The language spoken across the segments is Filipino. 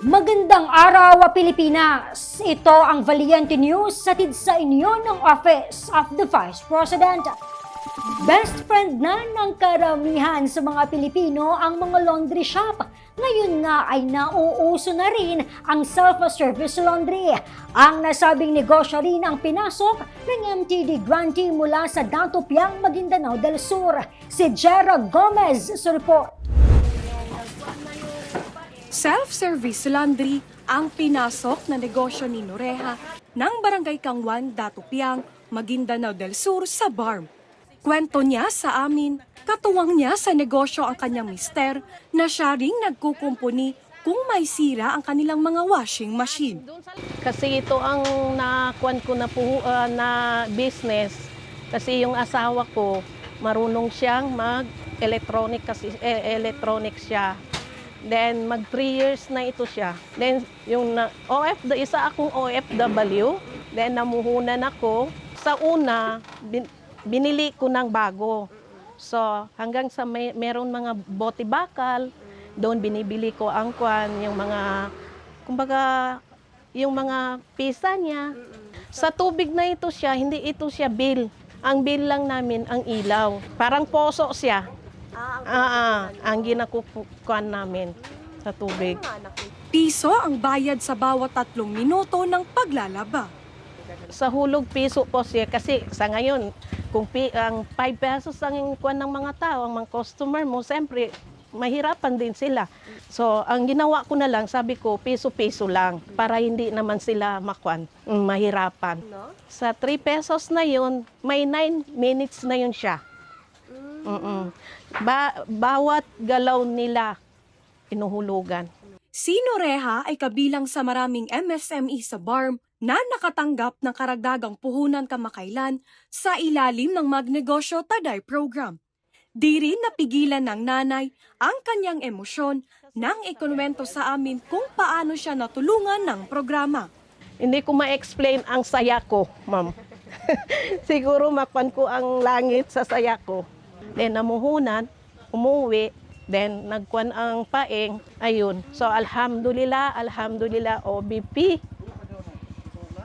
Magandang araw, Pilipinas! Ito ang Valiente News satid sa inyo ng Office of the Vice President. Best friend na ng karamihan sa mga Pilipino ang mga laundry shop. Ngayon nga ay nauuso na rin ang self-service laundry. Ang nasabing negosyo rin ang pinasok ng MTD grantee mula sa Datupiang Maguindanao del Sur. Si Jera Gomez sa report. Self-service laundry ang pinasok na negosyo ni Noreha ng Barangay Kangwan, Datupiang, Maguindanao del Sur sa BARM. Kwento niya sa amin, katuwang niya sa negosyo ang kanyang mister na siya ring nagkukumpuni kung may sira ang kanilang mga washing machine. Kasi ito ang nakuan ko na, po, ah, na business. Kasi yung asawa ko, marunong siyang mag-electronic kasi eh, electronic siya. Then mag 3 years na ito siya. Then yung na, OF, isa akong OFW. Then namuhunan ako. Sa una, bin- binili ko ng bago. So hanggang sa may, meron mga bote bakal, doon binibili ko ang kwan, yung mga, kumbaga, yung mga pisa niya. Sa tubig na ito siya, hindi ito siya bill. Ang bill lang namin ang ilaw. Parang poso siya. Ah, ah, ang ginakukuan namin sa tubig. Piso ang bayad sa bawat tatlong minuto ng paglalaba. Sa hulog piso po siya kasi sa ngayon, kung pi, ang 5 pesos ang kuan ng mga tao, ang mga customer mo, siyempre, mahirapan din sila. So, ang ginawa ko na lang, sabi ko, piso-piso lang para hindi naman sila makwan, mm, mahirapan. Sa 3 pesos na yun, may 9 minutes na yun siya. Mm-mm. Ba- bawat galaw nila, inuhulugan. Si Noreha ay kabilang sa maraming MSME sa BARM na nakatanggap ng karagdagang puhunan kamakailan sa ilalim ng Magnegosyo Taday Program. Di rin napigilan ng nanay ang kanyang emosyon nang ikonwento sa amin kung paano siya natulungan ng programa. Hindi ko ma-explain ang saya ko, ma'am. Siguro makwan ko ang langit sa saya ko. Then namuhunan, umuwi, then nagkwan ang paeng, ayun. So alhamdulillah, alhamdulillah, OBP.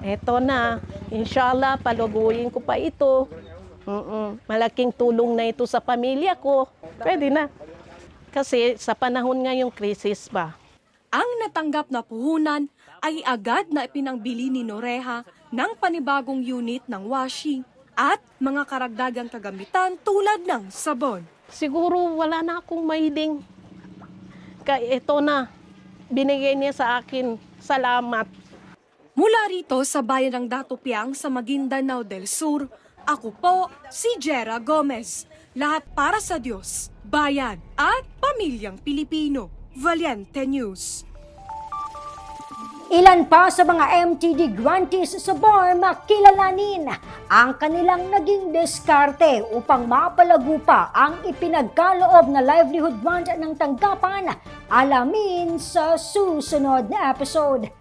Eto na, inshallah, paluguin ko pa ito. Mm-mm. Malaking tulong na ito sa pamilya ko. Pwede na. Kasi sa panahon ngayong krisis ba, Ang natanggap na puhunan ay agad na ipinangbili ni Noreha ng panibagong unit ng washing at mga karagdagang kagamitan tulad ng sabon. siguro wala na akong mahiling. Kaya ito na, binigay niya sa akin. Salamat. Mula rito sa bayan ng Datupiang sa Maguindanao del Sur, ako po si Jera Gomez. Lahat para sa Diyos, bayan at pamilyang Pilipino. Valiente News. Ilan pa sa mga MTD grantees sa BAR makilalanin ang kanilang naging diskarte upang mapalago pa ang ipinagkaloob na livelihood grant ng tanggapan. Alamin sa susunod na episode.